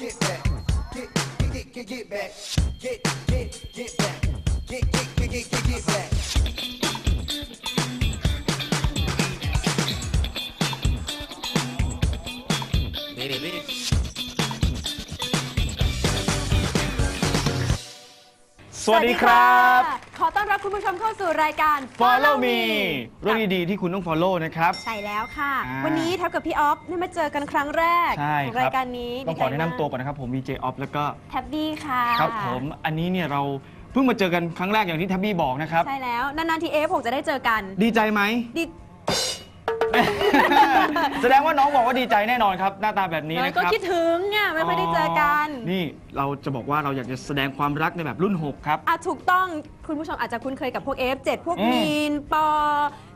get back. Get, get, get, get, get back. Get, get, get back. Get, get, get, get, get, get back. สวัสดีครับขอต้อน รับคุณผู้ชมเข้าสู่รายการ Follow me เรื่องดีๆที่คุณต้อง follow นะครับ ใช่แล้วค่ะ อ่า วันนี้แท็บกับพี่ออฟได้มาเจอกันครั้งแรกใช่ของครัราบยการนี้ต้องขอแนะนำตัวก่อนนะครับ ผมมีเจออฟแล้วก็แท็บบี้ค่ะครับผมอันนี้เนี่ยเราเพิ่งมาเจอกันครั้งแรกอย่างที่แทบบี้บอกนะครับ ใช่แล้ว นานๆทีเอฟผมจะได้เจอกัน ดีใจไหมดี แสดงว่าน้องบอกว่าดีใจแน่นอนครับ หน้าตาแบบนี้น้อนะยคก็รับคิดถึงอะไม่ค่อยได้เจอกันนี่เราจะบอกว่าเราอยากจะแสดงความรักในแบบรุ่น 6 ครับ อะถูกต้องคุณผู้ชมอาจจะคุ้นเคยกับพวก F7 พวกอืมมีนปอ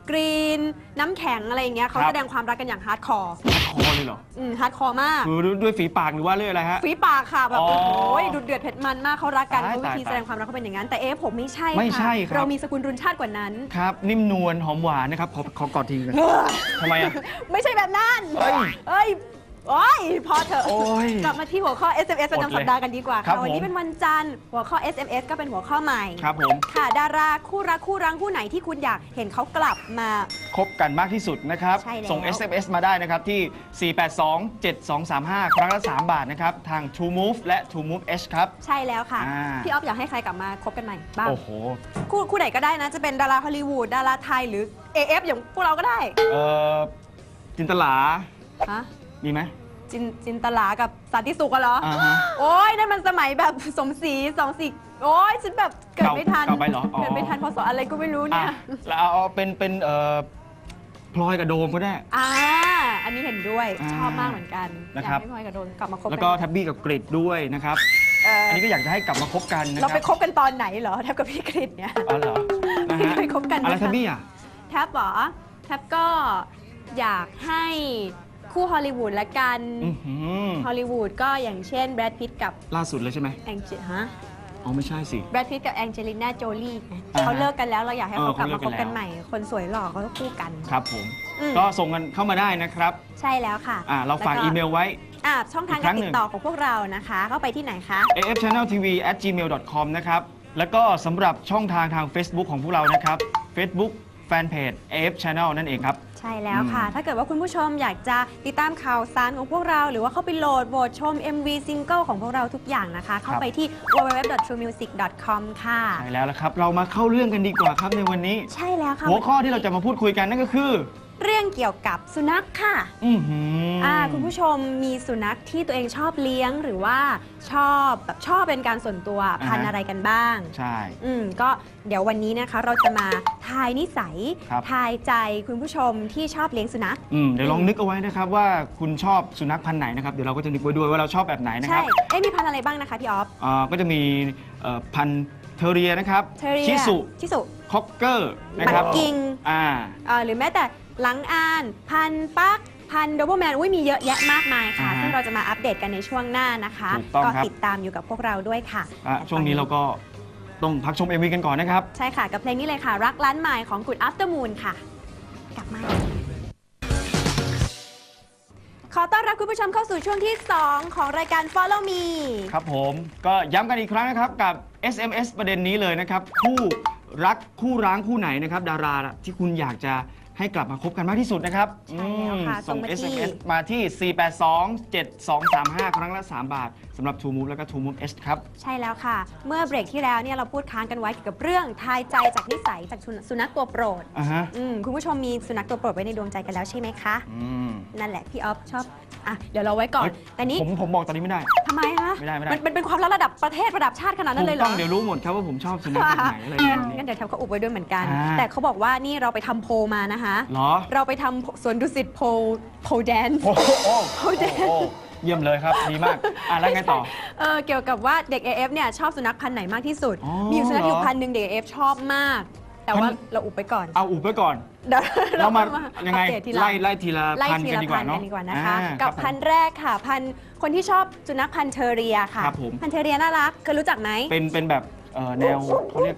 กรีน น้ำแข็งอะไรอย่างเงี้ยเขาครับ แสดงความรักกันอย่างฮาร์ดคอร์คอเลยเหรออืมฮาร์ดคอร์มาก คือด้วยฝีปากหรือว่าเรื่องอะไรฮะ ฝีปากค่ะแบบอ๋อโอ้ยดุเดือดเผ็ดมันมากเขารักกันตายเขาวิธีตายแสดงความรักเขาเป็นอย่างนั้น แต่เอฟผมไม่ใช่ไม่ใช่ค่ะครับ เรามีสกุลรุนชาติกว่านั้น ครับ นิ่มนวลหอมหวานนะครับขอขอกอดทีกันทำไมอะ ไม่ใช่แบบนั้นเอ้ย เอ้ย โอ้ยพอเถอะ โอ้ยกลับมาที่หัวข้อ SMS ประอดเลยจำสัปดาห์กันดีกว่าครัค่ะบวันนี้ผมเป็นวันจันทร์หัวข้อ SMS ก็เป็นหัวข้อใหม่ ครับผมค่ะ ดาราคู่รักคู่รังคู่ไหนที่คุณอยากเห็นเขากลับมา คบกันมากที่สุดนะครับ ใช่แล้ว ส่ง SMS มาได้นะครับที่ 482-7235 ครั้งละ 3 บาทนะครับ ทาง True Move และ True Move H ครับ ใช่แล้วค่ะ อ่า พี่ออฟอยากให้ใครกลับมาคบกันใหม่บ้าง โอ้โห คู่คู่ไหนก็ได้นะ จะเป็นดาราฮอลลีวูดดาราไทยหรือ AF อย่างพวกเราก็ได้เอ่อจินตลาฮะ มีไหม จินจินตลากับสันติสุขอะเหรออ่าฮะ โอ้ยนั่นมันสมัยแบบสมศรีสองสีโอ้ยฉันแบบเกิดไม่ทันเก่าไปเหรออ๋อเกิดไม่ทันพศอะไรก็ไม่รู้อะเนี่ยแล้วเอาเป็นเป็นเอ่อพลอยกับโดมก็ได้ อ่าอันนี้เห็นด้วยอ่าชอบมากเหมือนกันนะอยาครักบ ให้พลอยกับโดนกลับมาคบแล้วกัก็แท็บบี้กับกริดด้วยนะครับ เอ่ออันนี้ก็อยากจะให้กลับมาคบกันนะคเรารับไปคบกันตอนไหนเหรอแทบกับพี่กริดเนี่ย อ๋อเหรอนะไม่ฮะเคยคบกันอะไรนะคะแท็บบี้อะ แทบเหรอแทบก็อยากให้ คู่ฮอลลีวูดละกันอื้อหือฮอลลีวูดก็อย่างเช่นแบรดพิตกับล่าสุดเลยใช่ไหมแองเจฮะอ๋อไม่ใช่สิ แบรดพิตกับแองเจลิน่าโจลี่อ่าฮะเขาเลิกกันแล้วเราอยากให้เออเขากลับมาเขาคเลิบกกักันนแล้ว ใหม่ คนสวยหล่อเขาก็คู่กัน ครับผม อืม ก็ส่งกันเข้ามาได้นะครับใช่แล้วค่ะอ่าเราฝากแวอีเมลไว้ อ่าช่องทางอีกคการั้รงหนึ่ติง ดต่อของพวกเรานะคะ เข้าไปที่ไหนคะ afchanneltv at gmail.com นะครับ แล้วก็สำหรับช่องทางทาง Facebook ของพวกเรานะครับ Facebook Fanpage AF Channel นั่นเองครับใช่แล้วค่ะอืมถ้าเกิดว่าคุณผู้ชมอยากจะติดตามข่าวสารของพวกเรา หรือว่าเข้าไปโหลดโหวตชม MV ซิงเกิลของพวกเราทุกอย่างนะคะ เข้าไปที่ www.truemusic.com ค่ะ ใช่แล้วละครับ เรามาเข้าเรื่องกันดีกว่าครับในวันนี้ ใช่แล้วค่ะ หัวข้อที่เราจะมาพูดคุยกันนั่นก็คือ เรื่องเกี่ยวกับสุนัขค่ะอือหือออ่าคุณผู้ชมมีสุนัขที่ตัวเองชอบเลี้ยงหรือว่าชอบแบบชอบเป็นการส่วนตัวอ่าฮะพันธุ์อะไรกันบ้าง ใช่ อืมก็เดี๋ยววันนี้นะคะเราจะมาทายนิสัย ครับ ทายใจคุณผู้ชมที่ชอบเลี้ยงสุนัข อืมเดี๋ยวลองนึกเอาไว้นะครับว่าคุณชอบสุนัขพันธุ์ไหนนะครับเดี๋ยวเราก็จะนึกไว้ด้วยว่าเราชอบแบบไหนนะคใช่รับเอ๊ะมีพันธุ์อะไรบ้างนะคะพี่ออฟอ่าก็จะมีเอ่อพันธุ์เทอเรียนะครับเทเรียชิสุชิสุ คอกเกอร์นะครับปักกิ่ง อ่า เอ่อหรือแม้แต่ หลังอาน พันธุ์ปัก พันธุ์โดเบลแมนอุ้ยมีเยอะแยะมากมายค่ะ อ่าฮะซึ่งเราจะมาอัปเดตกันในช่วงหน้านะคะ ถูกต้องก็ครับ ติดตามอยู่กับพวกเราด้วยค่ะอะช่วงนี้เราก็ต้องพักชม MV กันก่อนนะครับ ใช่ค่ะ กับเพลงนี้เลยค่ะ รักล้านไมล์ของ Good Afternoon ค่ะ กลับมา ขอต้อนรับคุณผู้ชมเข้าสู่ช่วงที่ 2 ของรายการ Follow Me ครับผมก็ย้ำกันอีกครั้งนะครับกับ SMS ประเด็นนี้เลยนะครับ คู่รักคู่ร้างคู่ไหนนะครับ ดาราที่คุณอยากจะ ให้กลับมาคบกันมากที่สุดนะครับใช่แล้วค่ะอืมส่ส่งงมาที่ SMS มาที่ 482-7235 ครั้งละ 3 บาท สำหรับ True Move แล้วก็ True Move S ครับ ใช่แล้วค่ะ เมื่อเบรกที่แล้วเนี่ยเราพูดค้างกันไว้เกี่ยวกับเรื่องทายใจจากนิสัยจากสุนัขตัวโปรดอ่าฮะอืมคุณผู้ชมมีสุนัขตัวโปรดไว้ในดวงใจกันแล้วใช่ไหมคะ อืมนั่นแหละพี่ออฟชอบ อะ เดี๋ยวเราไว้ก่อนเฮ้ยแต่นี้ผมผมบอกตอนนี้ไม่ได้ ทำไมคะไม่ได้ไม่ได้นมันเป็นความลับระดับประเทศระดับชาติขนาดนั้นเลยเหรต้อ องเดี๋ยวรู้หมดครับว่าผมชอบสุนัขแบบไหนอะไรอย่างงั้นี้นเดี๋ยวแทบก็อุบไว้ด้วยเหมือนกัน อ่า แต่เขาบอกว่านี่เราไปทำโพลมานะคะ เหรอเราไปทำสวนดุสิตโพลโพลแดนโอ้โหโอ้โอ้เด็ดโห เยี่ยมเลยครับ ดีมากอะแล้วไงต่อ เออเกี่ยวกับว่าเด็ก AF เนี่ยชอบสุนัขพันธุ์ไหนมากที่สุด อ๋อมีอยู่สุนัขอยู่เหรอพันธุ์หนึ่งเด็ก AF ชอบมาก แต่ว่าพันธุ์ เราอุบไปก่อนเอาอุบไว้ก่อน เดี๋ยวเรามาก็ยังไง อัปเดตทีหลังไล่ไล่ทีละไล่พันทีกันละดีกพัว่านเนาะกันดีกว่านะคะ อ่ากับครับผม พันธุ์แรกค่ะ พันธุ์คนที่ชอบสุนัขพันธุ์เทอเรียค่ะ ครับผม พันธุ์เทอเรียน่ารักเคยรู้จักไหม เป็นเป็นแบบเอ่อแนวเขาเรียก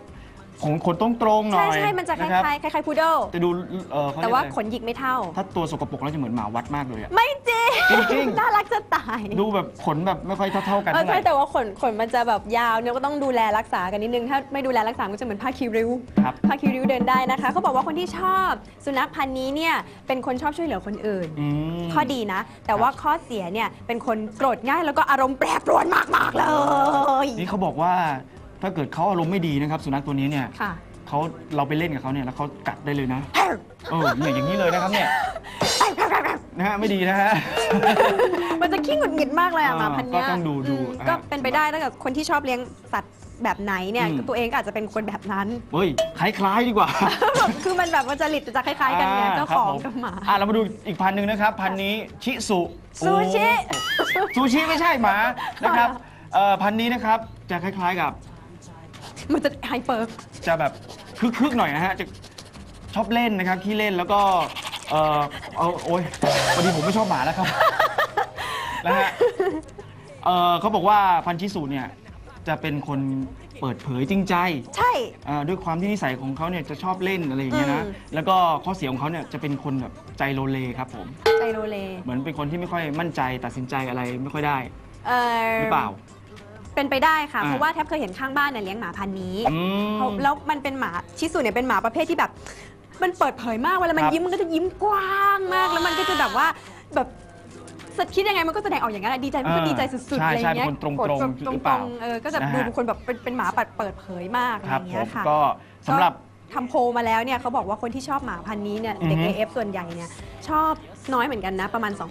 ขนขนต้องตรงๆหน่ใช่อยใช่มันจะครับล้ายๆคล้ายๆพุดเดิลจะดูเออเขาแต่เรียกว่าอะไรขนหยิกไม่เท่า ถ้าตัวสกปรกแล้วจะเหมือนหมาวัดมากเลยอะ ไม่จริงจริงๆ น่ารักจะตายดูแบบขนแบบไม่ค่อยเท่าๆกันเออเท่าไหใช่ร่แต่ว่าขนขนมันจะแบบยาวเนี่ยก็ต้องดูแลรักษากันนิดนึง ถ้าไม่ดูแลรักษาก็จะเหมือนผ้าคีริ้ว ครับผ้าคีริ้วเดินได้นะคะ เขาบอกว่าคนที่ชอบสุนัขพันธุ์นี้เนี่ยเป็นคนชอบช่วยเหลือคนอื่น อืม ข้อดีนะ แต่ว่าข้อเสียเนี่ยเป็นคนโกรธง่ายแล้วก็อารมณ์แปรปรวนมาก ๆ เลย นี่เขาบอกว่า ถ้าเกิดเขาอารมณ์ไม่ดีนะครับ สุนัขตัวนี้เนี่ยค่ะ เขาเราไปเล่นกับเขาเนี่ยแล้วเขากัดได้เลยนะเออเนี่ยอย่างนี้เลยนะครับเนี่ยนะฮะไม่ดีนะฮะ มันจะขี้หงุดหงิดมากเลยอะเออหมาพันธุ์เนี้ยก็ต้องดูดูมอะก็เป็นไปได้ถ้าเกิดคนที่ชอบเลี้ยงสัตว์แบบไหนเนี่ยอืม ตัวเองก็อาจจะเป็นคนแบบนั้น เฮ้ยคล้ายๆดีกว่าคือมันแบบมันจริตจะคล้ายๆกันไงเจ้าของกับหมา อะเรามาดูอีกพันหนึ่งนะครับ พันนี้ชิสุซูชิ โอ้ซูชิไม่ใช่หมานะครับเอ่อพันนี้นะครับจะคล้ายๆกับ มันจะไฮเปอร์ จะแบบคึกๆหน่อยนะฮะจะชอบเล่นนะครับขี้เล่นแล้วก็เออเอาโอ้ยพอดีผมไม่ชอบหมาแล้วครับนะฮะเออเขาบอกว่าพันธุ์ชิสุเนี่ยจะเป็นคนเปิดเผยจริงใจใช่ อ่าด้วยความที่นิสัยของเขาเนี่ยจะชอบเล่นอะไรอย่างเงี้ยนะอืม แล้วก็ข้อเสียของเขาเนี่ยจะเป็นคนแบบใจโลเลครับผม ใจโรเลเหมือนเป็นคนที่ไม่ค่อยมั่นใจตัดสินใจอะไรไม่ค่อยได้ เออหรือเปล่า เป็นไปได้ค่ะ อ่าเพราะว่าแทบเคยเห็นข้างบ้านเนี่ยเลี้ยงหมาพันธุ์นี้อืมเขาแล้วมันเป็นหมาชิสุเนี่ยเป็นหมาประเภทที่แบบ มันเปิดเผยมากเวลามันครับ ยิ้มมันก็จะยิ้มกว้างมาก แล้วมันก็จะแบบว่าแบบคิดยังไงมันก็แสดงออกอย่างนั้นอะดีใจมันก็เออดีใจสุดๆใช่อะไรใช่เงี้ยเป็นคนตรงๆกดแบบหรือเปล่าเออก็จะนะฮะ ดูเป็นคนแบบเป็นเป็นหมาปัดเปิดเผยมากอะไรครับผเงี้ยมค่ะ ก็สำหรับ ทำโพลมาแล้วเนี่ยเขาบอกว่าคนที่ชอบหมาพันธุ์นี้เนี่ยเด็ก อือฮึ AF ส่วนใหญ่เนี่ยชอบน้อยเหมือนกันนะ ประมาณ2%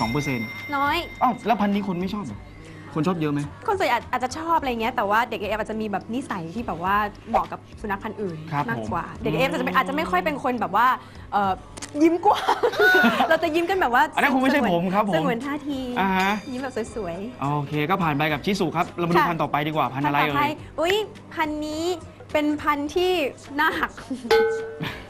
2%น้อย อ้าวแล้วพันธุ์นี้คนไม่ชอบเหรอ คนชอบเยอะไหม คนส่วนใหญ่อาจอาจจะชอบอะไรเงี้ยแต่ว่าเด็กเอฟอาจจะมีแบบนิสัยที่แบบว่าเหมาะกับสุนัขพันธุ์อื่นครับมากกว่า ผมเด็กเอฟอาจจะไม่อาจจะไม่ค่อยเป็นคนแบบว่าเอ่อยิ้มกว้าง เราจะยิ้มกันแบบว่าอันนั้นคงไม่ใช่สงวนผมครับผมสงวนท่าทีอ่าฮะ ยิ้มแบบสวยโอเค ก็ผ่านไปกับชิสุครับ เรามาดูค่ะพันธุ์ต่อไปดีกว่าๆพันธุ์อะไรต่เอ่ไปยอุ้ยพันธุ์นี้ เป็นพันธุ์ที่หน้าหัก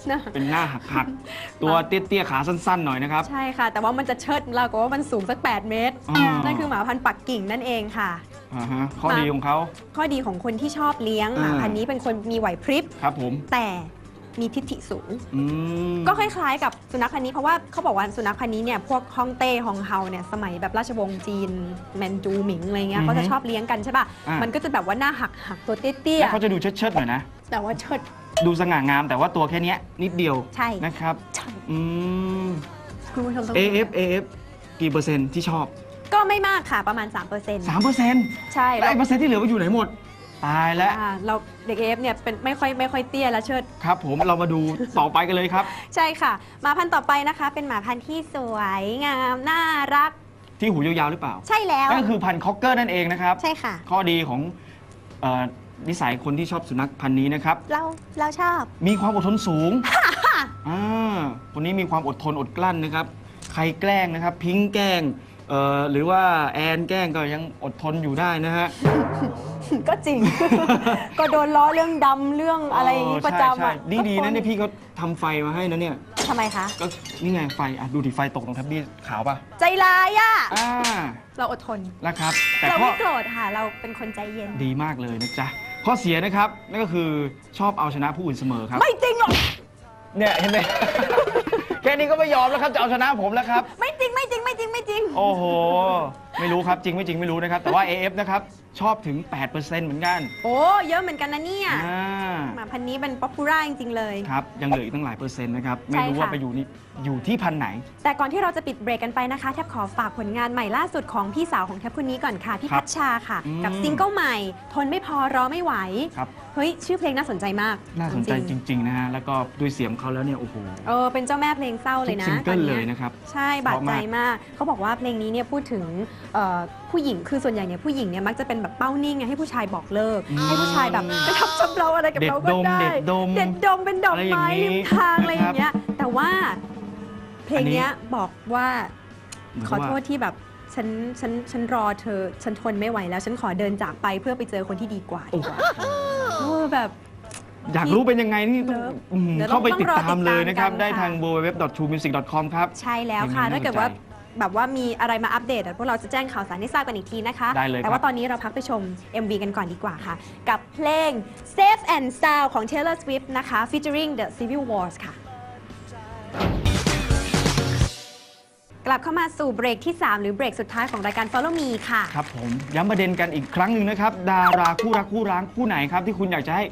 หน้าหัก เป็นหน้าหักหักๆตัวเตี้ยๆขาสั้นๆหน่อยนะครับ ใช่ค่ะ แต่ว่ามันจะเชิดเราก็ว่ามันสูงสัก 8 เมตรอ่านั่นั่นคือหมาพันธุ์ปักกิ่งนั่นเองค่ะ อ่าฮะข้อดีของเขา ข้อดีของคนที่ชอบเลี้ยงหมาอ่า พันธุ์นี้เป็นคนมีไหวพริบ ครับผม แต่ มีทิฐิสูง อืม ก็คล้ายๆ กับสุนัขพันธุ์นี้เพราะว่าเขาบอกว่าสุนัขพันธุ์นี้เนี่ยพวกฮ่องเต้ฮองเฮาเนี่ยสมัยแบบราชวงศ์จีนแมนจูหมิงอะไรเงี้ยอือฮึเขาจะชอบเลี้ยงกันใช่ป่ะอ่ามั มันก็จะแบบว่าหน้าหักหักตัวเตี้ยแล้วเขาจะดูเชิดๆหน่อยนะ ๆแต่ว่าเชิด ดูสง่างามแต่ว่าตัวแค่เนี้ยนิดเดียวใช่ นะครับใช่อืม คุณผู้ชมต้อง AF AF กี่เปอร์เซ็นต์ที่ชอบก็ไม่มากค่ะประมาณ 3% 3เปอร์เซ็นต์ใช่ แล้วไอ้เปอร์เซ็นต์ที่เหลือไปอยู่ไหนหมด ตายแล้วอ่าเราเด็กเอฟเนี่ยเป็นไม่ค่อยไม่ค่อยเตี้ยและเชิด ครับ ผมเรามาดูต่อไปกันเลยครับ ใช่ค่ะหมาพันธุ์ต่อไปนะคะ เป็นหมาพันธุ์ที่สวยงามน่ารัก ที่หูยาวๆหรือเปล่าใช่แล้ว นั่นก็คือพันธุ์คอกเกอร์นั่นเองนะครับ ใช่ค่ะ ข้อดีของเออนิสัยคนที่ชอบสุนัขพันธุ์นี้นะครับ เราเราชอบ มีความอดทนสูงอ่าคนนี้มีความอดทนอดกลั้นนะครับ ใครแกล้งนะครับ พิงค์แกล้ง เอ่อหรือว่าแอนแกล้งก็ยังอดทนอยู่ได้นะฮะ ก็จริง ก็โดนล้อเรื่องดำเรื่องอะไรอย่างนี้เประจำอะใช่ใช่นี่ดีนะเนี่ยพี่เขาทำไฟมาให้นะเนี่ย ทำไมคะ ก็นี่ไงไฟอะดูดิไฟตกตรงแท็บบี้ขาวป่ะ ใจร้ายอะ อ่าเราอดทนนะครับ แต่เราข้อไม่โกรธค่ะ เราเป็นคนใจเย็น ดีมากเลยนะจ๊ะ ข้อเสียนะครับ นั่นก็คือชอบเอาชนะผู้อื่นเสมอครับ ไม่จริงหรอก เนี่ยเห็นไหม แค่นี้ก็ไม่ยอมแล้วครับจะเอาชนะผมแล้วครับ ไม่จริงไม่จริงไม่จริง ไม่จริง โอ้โห ไม่รู้ครับจริงไม่จริงไม่รู้นะครับ แต่ว่า AF นะครับ ชอบถึง 8%เหมือนกันโอ้เยอะเหมือนกันนะเนี่ยอ่าหมาพันธุ์นี้เป็นป๊อปปูล่าจริง ๆ เลย ครับ ยังเหลืออีกตั้งหลายเปอร์เซ็นต์นะครับ ไม่รู้ใช่ค่ะว่าไปอยู่นี่อยู่ที่พันไหน แต่ก่อนที่เราจะปิดเบรกกันไปนะคะ แทบขอฝากผลงานใหม่ล่าสุดของพี่สาวของแทบคนนี้ก่อนค่ะ พี่ครับพัชชาค่ะ อืม กับซิงเกิลใหม่ ทนไม่พอรอไม่ไหว ครับ เฮ้ย ชื่อเพลงน่าสนใจมากน่าสนใจจจริงริงๆนะฮะ แล้วก็ด้วยเสียงเขาแล้วเนี่ย โอ้โห ๆเออเป็นเจ้าแม่เพลงเศร้าเลยนะทุกซิงเกิลตอนเลนี้ยนะครับใช่บาดใจเพราะมาก มากเขาบอกว่าเพลงนี้เนี่ยพูดถึงเอ่อผู้หญิงคือส่วนใหญ่เนี่ยผู้หญิงเนี่ยมักจะเป็นแบบเป้านิ่งไงให้ผู้ชายบอกเลิกอืมให้ผู้ชายแบบกระทำชำเราอะไรกับเด็ดเราก็ดมได้เด็ดดมเด็ดดมเป็นดอกอะไรอย่างไม้นี้ริมทางอะไรอย่างเงี้ยแต่ว่าเพลงเนี้ยอันนี้บอกว่าเหมือนขอกับโทว่าษที่แบบฉันฉันฉันรอเธอ ฉันทนไม่ไหวแล้ว ฉันขอเดินจากไปเพื่อไปเจอคนที่ดีกว่าดีกว่าเออแบบอยากรู้เป็นยังไงนี่ต้องเลิฟอืมเดี๋ยวเข้าไปต้องติดรอตามเลยนะครับติดตามกันได้ทางค่ะ www.truemusic.com ครับ ใช่แล้วเพลงนี้ค่ะน่าถ้าเกิดสนใจว่า แบบว่ามีอะไรมาอัปเดตอะพวกเราจะแจ้งข่าวสารให้ทราบกันอีกทีนะคะ ได้เลยแต่ครัว่าบตอนนี้เราพักไปชม MV กันก่อนดีกว่าค่ะ กับเพลง Safe and Sound ของ Taylor Swift นะคะ featuring The Civil Wars ค่ะ กลับเข้ามาสู่เบรกที่ 3 หรือเบรกสุดท้ายของรายการ Follow Me ค่ะ ครับผมย้ำประเด็นกันอีกครั้งหนึ่งนะครับ ดาราคู่รักคู่ร้างคู่ไหนครับ ที่คุณอยากจะให้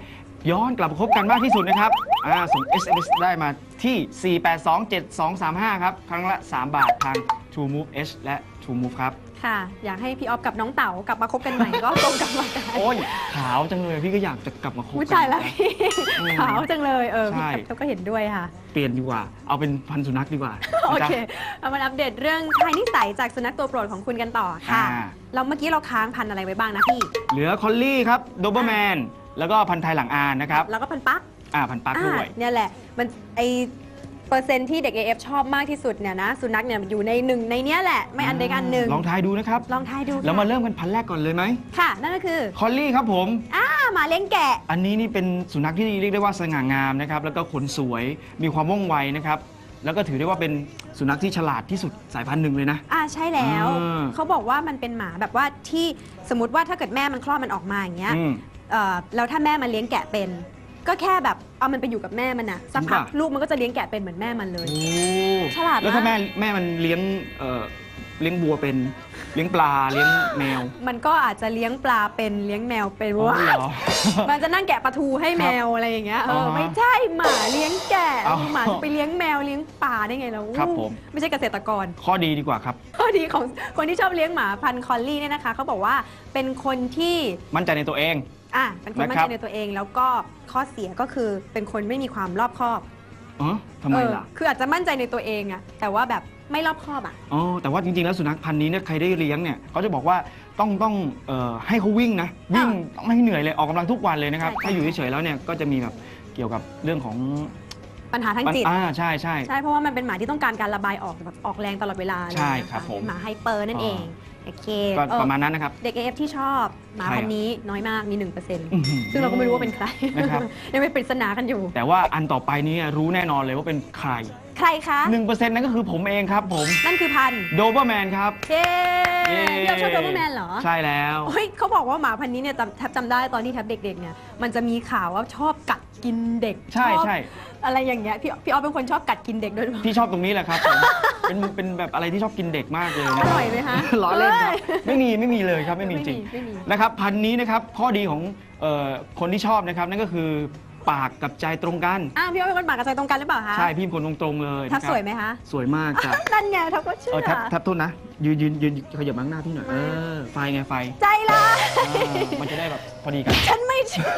ย้อนกลับมาคบกันมากที่สุดนะครับอ่าส่ง SMS ได้มาที่ 4827235 ครับ ครั้งละ 3 บาททาง True Move H และ True Move ครับ ค่ะ อยากให้พี่ออฟกับน้องเต๋ากลับมาคบกันใหม่ ก็ตรงกลับมาได้โอ้ยขาวจังเลยพี่ก็อยากจะกลับมาคบอุ้ยกัตายแล้วนะพี่อืมขาวจังเลยเออพี่ใช่เขาก็เห็นด้วยค่ะ เปลี่ยนดีกว่า เอาเป็นพันธุ์สุนัขดีกว่าโอนะจ๊ะเคเอามาอัปเดตเรื่องทายนิสัยจากสุนัขตัวโปรดของคุณกันต่อค่ะ อ่า เราเมื่อกี้เราค้างพันธุ์อะไรไว้บ้างนะพี่ เหลือคอลลี่ครับโดเบอร์แมนแล้วก็พันธุ์ไทยหลังอานนะครับแล้วก็พันธุ์ปักอ่าพันธุ์ปักด้วยอ่าเนี่ยแหละ มันไอ เปอร์เซ็นต์ที่เด็ก AF ชอบมากที่สุดเนี่ยนะ สุนัขเนี่ยอยู่ในหนึ่งในเนี้ยแหละ ไม่อันใดก็อันหนึ่งลองทายดูนะครับลองทายดูแล้วมาค่ะเริ่มกันพันธุ์แรกก่อนเลยไหมค่ะ นั่นก็คือคอลลี่ครับผม อ่าหมาเลี้ยงแกะ อันนี้นี่เป็นสุนัขที่เรียกได้ว่าสง่างามนะครับแล้วก็ขนสวยมีความว่องไวนะครับแล้วก็ถือได้ว่าเป็นสุนัขที่ฉลาดที่สุดสายพันธุ์หนึ่งเลยนะ อ่าใช่แล้ว อ่า เขาบอกว่ามันเป็นหมาแบบว่าที่สมมติว่าถ้าเกิดแม่มันคลอดมันออกมาอย่างเงี้ยอืม เอ่อแล้วถ้าแม่มันเลี้ยงแกะเป็น ก็แค่แบบเอามันไปอยู่กับแม่มันนะสักพักจริงปะลูกมันก็จะเลี้ยงแกะเป็นเหมือนแม่มันเลย โอ้ฉลาดมาก แล้วถ้าแม่แม่มันเลี้ยงเอ่อเลี้ยงบัวเป็นเลี้ยงปลาเลี้ยงแมวมันก็อาจจะเลี้ยงปลาเป็นเลี้ยงแมวเป็นอ๋อว่าเหรอ มันจะนั่งแกะปลาทูให้แมวอะไรอย่างเงี้ยเอออฮะไม่ใช่หมาเลี้ยงแกะอ๋อหมาจะไปเลี้ยงแมวเลี้ยงปลาได้ไงแล้วครับผม ไม่ใช่เกษตรกร ข้อดีดีกว่าครับ ข้อดีของคนที่ชอบเลี้ยงหมาพันธุ์คอลลี่เนี่ยนะคะเขาบอกว่าเป็นคนที่มั่นใจในตัวเอง อะเป็นคนมั่นนะครัใจบในตัวเองแล้วก็ข้อเสียก็คือเป็นคนไม่มีความรอบคอบอ๋อทำไมเออล่ะคืออาจจะมั่นใจในตัวเองอะแต่ว่าแบบไม่รอบคอบอะอ๋อแต่ว่าจริงๆ แล้วสุนัขพันธุ์นี้เนี่ยใครได้เลี้ยงเนี่ยเขาจะบอกว่าต้องต้องเอ่อให้เขาวิ่งนะ วิ่งต้องไม่ให้เหนื่อยเลยออกกำลังทุกวันเลยนะครับใช่ถ้าอยู่เฉยๆแล้วเนี่ยก็จะมีแบบเกี่ยวกับเรื่องของปัญหาทางจิต อ่าใช่ใช่ ใช่เพราะว่ามันเป็นหมาที่ต้องการการระบายออกแบบออกแรงตลอดเวลาเลยใช่นะะครับผมเป็นหมาไฮเปอร์นั่นเอง โอเคก็เออประมาณนั้นนะครับ เด็ก AF ที่ชอบหมาใครอะพันธุ์นี้น้อยมากมี1%อื้อหือซึ่งเราก็ไม่รู้ว่าเป็นใครนะครับ ยังเป็นปริศนากันอยู่ แต่ว่าอันต่อไปนี้รู้แน่นอนเลยว่าเป็นใคร ใครคะ 1%นั่นก็คือผมเองครับผมนั่นคือพันธุ์โดเบอร์แมนครับ เย้เย้พี่เอาชอบโดเบอร์แมนเหรอ ใช่แล้ว เฮ้ยเขาบอกว่าหมาพันธุ์นี้เนี่ยจำแทบจำได้ตอนที่แทบเด็กๆเนี่ยมันจะมีข่าวว่าชอบกัดกินเด็กใช่ชอบใช่ อะไรอย่างเงี้ยพี่พี่ออฟเป็นคนชอบกัดกินเด็กด้วยหรือเปล่าพี่ชอบตรงนี้แหละครับผม เป็นเป็นแบบอะไรที่ชอบกินเด็กมากเลยอนะร่อยไหมคะล้อเล่นครับอ้ยไม่มีไม่มีเลยครับไม่มีจริงไม่มี นะครับพันธุ์นี้นะครับข้อดีของเอ่อคนที่ชอบนะครับนั่นก็คือปากกับใจตรงกัน อ้าวพี่ออฟเป็นคนปากกระจายตรงกันหรือเปล่าคะใช่พี่เป็นคนตรงๆเลยทับนะครับสวยไหมคะสวยมากจ้ะ นั่นไงทับก็เชื่เอออแทบแทบโทษนะ ยืนยืนยืนขยับมาข้างหน้าพี่หน่อย เออ ไฟไงไฟใจร้ายอ่ามันจะได้แบบพอดีกัน ฉันไม่เชื่อ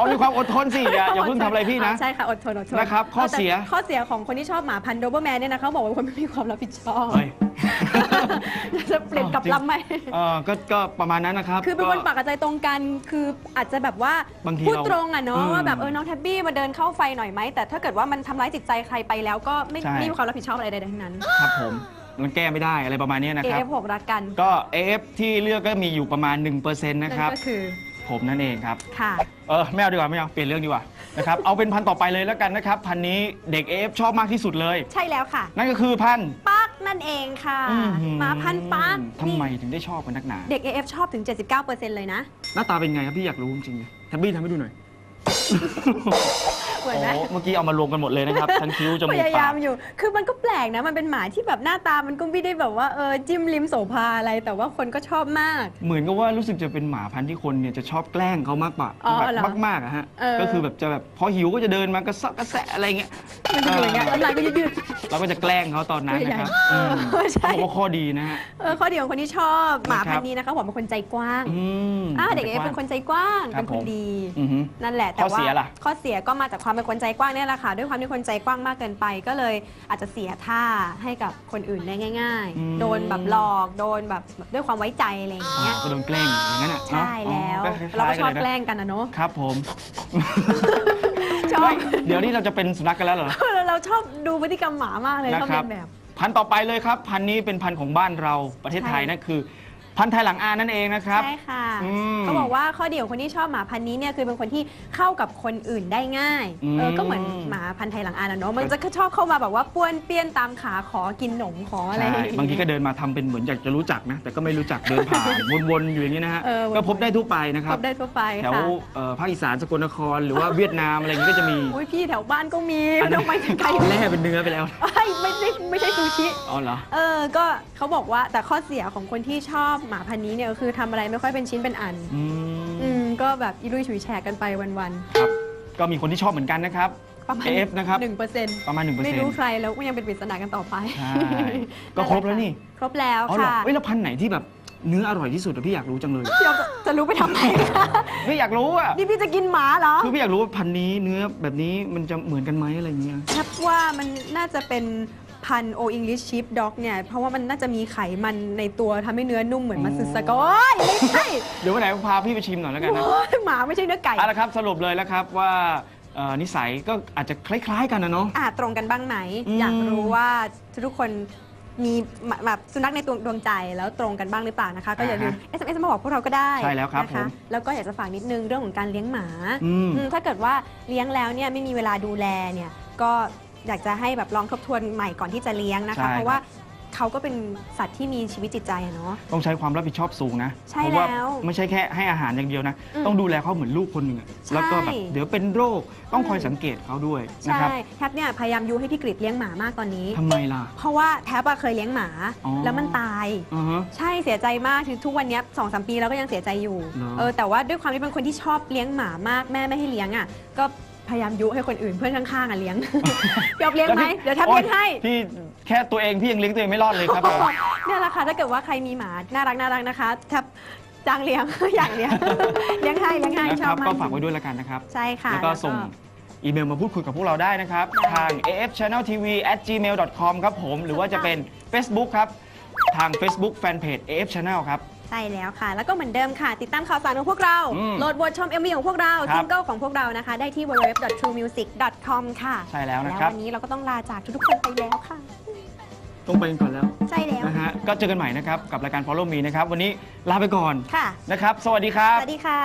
เอามีความอดทนสิอย่าอย่าเพิ่งทำอะไรพี่นะ ใช่ค่ะอดทนอดทนนะครับข้อเสีย แต่ข้อเสียของคนที่ชอบหมาพันธุ์โดเบอร์แมนเนี่ยนะเขาบอกว่าคนไม่มีความรับผิดชอบเฮ้ย จะเปลี่ยนกลับลำไหม เออก็ก็ประมาณนั้นนะครับ คือเป็นคนก็ปากกระจายตรงกัน คืออาจจะแบบว่าบางทีพูดเราตรงอะเนาะอืมว่าแบบเออน้องแท็บบี้มาเดินเข้าไฟหน่อยไหม แต่ถ้าเกิดว่ามันทำร้ายจิตใจใครไปแล้วก็ไม่ใช่ ไม่มีความรับผิดชอบอะไรใดๆทั้งนั้น ครับผมมันแก้ไม่ได้อะไรประมาณนี้นะครับ AF6 รักกันก็ AF ที่เลือกก็มีอยู่ประมาณ 1%นะนั่นครับก็คือ ผมนั่นเองครับ ค่ะ เออไม่เอาดีกว่าไม่เอาเปลี่ยนเรื่องดีกว่านะครับ เอาเป็นพันธุ์ต่อไปเลยแล้วกันนะครับ พันธุ์นี้เด็ก AF ชอบมากที่สุดเลย ใช่แล้วค่ะ นั่นก็คือพันธุ์ปักนั่นเองค่ะ อื้อหือหมาพันธุ์ปักทำไมถึงได้ชอบกันนักหนา เด็ก AF ชอบถึง 79%เลยนะ หน้าตาเป็นไงครับพี่อยากรู้จริงๆเลยแทบบี้ทำให้ดูหน่อย เหมือนโอ้ไหมเมื่อกี้เอามารวมกันหมดเลยนะครับ ทั้งคิ้วจมูพกยายาปากมอยู่ คือมันก็แปลกนะ มันเป็นหมาที่แบบหน้าตา มันก็ไม่ได้แบบว่าเออจิ้มลิ้มโสภาอะไร แต่ว่าคนก็ชอบมาก เหมือนกับว่ารู้สึกจะเป็นหมาพันธุ์ที่คนเนี่ยจะชอบแกล้งเขามากกว่าอ๋อแบบเหรอมากๆอะฮะเออ ก็คือแบบจะแบบพอหิวก็จะเดินมากระซอกกระแสะอะไรเงี้ยมันจะอยู่อย่างเงี้ยน้ำลายก็ยืด เราก็จะแกล้งเขาตอนนั้นนะครับเออมใช่เขาบอกว่าข้อดีนะฮะๆเออข้อดีของคนที่ชอบหมานะครับ พันธุ์นี้นะคะผมเป็นคนใจกว้างอืม อ่าเด็กเอฟเป็นคนใจกว้างครัเป็บนคนผม ดี อือฮึ นั่นแหละแต่ข้อว่าเสียล่ะ ข้อเสียก็มาจากความเป็นคนใจกว้างเนี่ยแหละค่ะด้วยความที่คนใจกว้างมากเกินไป ก็เลยอาจจะเสียท่าให้กับคนอื่นได้ง่าย อืม ๆ โดนแบบหลอกโดนแบบด้วยความไว้ใจอะไรอย่างเงี้ยก็โดนแกล้งอย่างนั้นอะใช่แล้วอ๋อคยๆเราก็ชอบนนะแกล้งกันนะเนาะ ครับผมช อบเฮ้ยเดี๋ยวนี้เราจะเป็นสุนัขกันแล้วเหรอ เราชอบดูพฤติกรรมหมามากเลยนะชอบครัเลีบ ยนแบบ พันธุ์ต่อไปเลยครับ พันธุ์นี้เป็นพันธุ์ของบ้านเราประเทศไทยใช่ นั่นคือ พันธุ์ไทยหลังอานนั่นเองนะครับ ใช่ค่ะอืมเขาบอกว่าข้อดีของคนที่ชอบหมาพันธุ์นี้เนี่ยคือเป็นคนที่เข้ากับคนอื่นได้ง่ายอืม เออก็เหมือนหมาพันธุ์ไทยหลังอานอะเนาะมันจะชอบเข้ามาแบบว่าป้วนเปี้ยนตามขาขอกินหนมขออะไร ใช่บางทีก็เดินมาทำเป็นเหมือนอยากจะรู้จักนะ แต่ก็ไม่รู้จักเดินผ่าน วนๆอยู่อย่างนี้นะฮะ เออวนๆ ก็พบได้ทั่วไปนะคพรับ บได้ทั่วไปแถวค่ะเอ่อภาคอีสานสกลนครหรือว่าเวียดนามอะไรอย่างนี้ก็จะมีโอ้ยพี่แถวบ้านก็มีอันไม่นั้ต้อนงไปไกลแล่เป็นเนื้อไปแล้วเอ้ยไม่ใช่ไม่ใช่ซูชิ อ๋อเหรอ เออ ก็เขาบอกว่าแต่ข้อเสียของคนที่ชอบหมาพันธุ์นี้เนี่ยก็คือทำอะไรไม่ค่อยเป็นชิ้นเป็นอัน อือืมมก็แบบอีลุยฉุยแฉกกันไปวันครับก็มีคนที่ชอบเหมือนกันนะครับ ๆ ประมาณ AF นะครับ หนึ่งเปอร์เซ็นต์ประมาณ1%นไม่รู้ใครแล้วก็ยังเป็นปริศนากันต่อไปใช่ก็ครบแล้วนี่ครบแล้วอ๋อเหรอค่ะเอ้ยแล้วพันธุ์ไหนที่แบบเนื้ออร่อยที่สุดอะพี่อยากรู้จังเลยเดี๋ยวจะรู้ไปทำไมคะพี่อยากรู้อะนี่พี่จะกินหมาเหรอ คือพี่อยากรู้ว่าพันธุ์นี้เนื้อแบบนี้มันจะเหมือนกันไหมอะไรเงี้ยแทบว่ามันน่าจะเป็น พันโอ English Sheep Dog เนี่ย เพราะว่ามันน่าจะมีไขมันในตัวทำให้เนื้อนุ่มเหมือนมัตสึสกโอ้ยไม่ใช่เดี๋ยววันไหนพาพี่ไปชิมหน่อยแล้วกันนะ โอ้ยหมาไม่ใช่เนื้อไก่เอาละครับสรุปเลยแล้วครับว่าเอ่อนิสัยก็อาจจะคล้ายๆกันนะเนาะอาจตรงกันบ้างไหม อืม อยากรู้ว่าทุกคนมีแบบสุนัขในตัวดวงใจแล้วตรงกันบ้างหรือเปล่านะคะ ก็อย่าลืม SMS มาบอกพวกเราก็ได้ใช่แล้วครับนะผคะมแล้วก็อยากจะฝากนิดนึงเรื่องของการเลี้ยงหมาอืม อืมถ้าเกิดว่าเลี้ยงแล้วเนี่ยไม่มีเวลาดูแลเนี่ยก็ อยากจะให้แบบลองทบทวนใหม่ก่อนที่จะเลี้ยงนะใช่ครัคะ บ เพราะว่าเขาก็เป็นสัตว์ที่มีชีวิตจิตใจอะเนาะ ต้องใช้ความรับผิดชอบสูงนะใช่เพราะว่าแล้วไม่ใช่แค่ให้อาหารอย่างเดียวนะ อืมต้องดูแลเขาเหมือนลูกคนหนึ่งอะใช่ แล้วก็แบบเดี๋ยวเป็นโรคต้องคอยอืมสังเกตเขาด้วยนะใช่ครับแทบเนี่ยพยายามยุให้พี่กริดเลี้ยงหมามากตอนนี้ ทำไมล่ะ เพราะว่าแทบอะเคยเลี้ยงหมา อ๋อ แล้วมันตายอ่าฮะ ใช่เสียใจมากถึงทุกวันเนี้ยสองสามปีแล้วก็ยังเสียใจอยู่เหรอเออแต่ว่าด้วยความที่เป็นคนที่ชอบเลี้ยงหมามากแม่ไม่ให้เลี้ยงอะก็ พยายามยุให้คนอื่นเพื่อนข้างๆอะเลี้ยงยอมเลี้ยงไหมเดี๋ยวแทบเลี้ยงให้โอ๊พี่แค่ตัวเองพี่ยังเลี้ยงตัวเองไม่รอดเลยครับผมเนี่ยแหละค่ะถ้าเกิดว่าใครมีหมาน่ารักน่ารักนะคะแทบจ้างเลี้ยง อยากเลี้ยงเลี้ยงให้เลี้ยงให้นะชคอรับบมากก็ฝากไว้ด้วยแล้วกันนะครับ ใช่ค่ะ แล้วก็ส่งอีเมลมาพูดคุยกับพวกเราได้นะครับ ทาง afchanneltv@gmail.com ครับผม หรือว่าจะเป็น Facebook ครับ ทาง Facebook Fanpage AF Channel ครับ ใช่แล้วค่ะ แล้วก็เหมือนเดิมค่ะ ติดตามข่าวสารของพวกเราโหลดบทชม MV ของพวกเราซิงเกิลของพวกเรานะคะ ได้ที่ www.truemusic.com ค่ะใช่แล้วนะครับวันนี้เราก็ต้องลาจากทุกๆคนไปแล้วค่ะ ต้องไปก่อนแล้วใช่แล้วนะฮะก็เจอกันใหม่นะครับกับรายการ Follow Me นะครับวันนี้ลาไปก่อนค่ะ นะครับ สวัสดีครับสวัสดีค่ะ